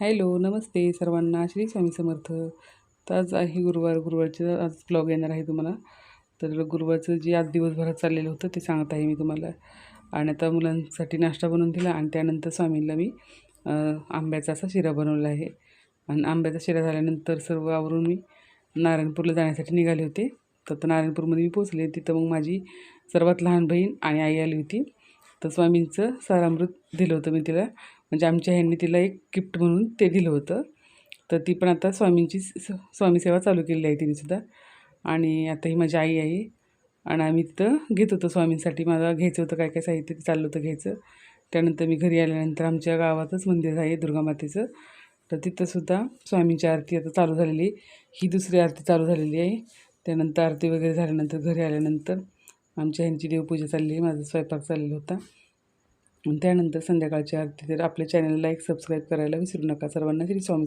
Hello नमस्ते सर्वांना. श्री स्वामी समर्थ. तर आज आहे गुरुवार. गुरुवारचं आज ब्लॉग येणार आहे तुम्हाला. तर गुरुवारचं जे आज दिवसभरात चाललेलं होतं ते सांगत आहे मी तुम्हाला. आणि आता मुलांसाठी नाश्ता बनवून दिला आणि त्यानंतर स्वामींना मी आंब्याचा असा शिरा बनवला आहे. आणि आंब्याचा शिरा झाल्यानंतर सर्व आवरून मी नारायणपूरला जाण्यासाठी निघाले होते. तर नारायणपूरमध्ये मी पोचले तिथं मग माझी सर्वात लहान बहीण आणि आई आली होती. तर स्वामींचं सारामृत दिलं होतं मी तिला. म्हणजे आमच्या ह्यांनी तिला एक गिफ्ट म्हणून ते दिलं होतं. तर ती पण आता स्वामींची स- स्वामी सेवा चालू केलेली आहे तिनेसुद्धा आणि आता ही माझी आई आहे. आणि आम्ही तिथं घेत होतो स्वामींसाठी. मला घ्यायचं होतं काय काय साहित्य ते चाललं होतं घ्यायचं. त्यानंतर मी घरी आल्यानंतर आमच्या गावातच मंदिर आहे दुर्गामातेचं तर तिथंसुद्धा स्वामींची आरती आता चालू झालेली आहे. ही दुसरी आरती चालू झालेली आहे. त्यानंतर आरती वगैरे झाल्यानंतर घरी आल्यानंतर आमच्या ह्यांची देवपूजा चालली आहे. माझा स्वयंपाक चाललेला होता. त्यानंतर संध्याकाळच्या आरती तर आपल्या चॅनलला लाईक सबस्क्राईब करायला विसरू नका. सर्वांना श्री स्वामी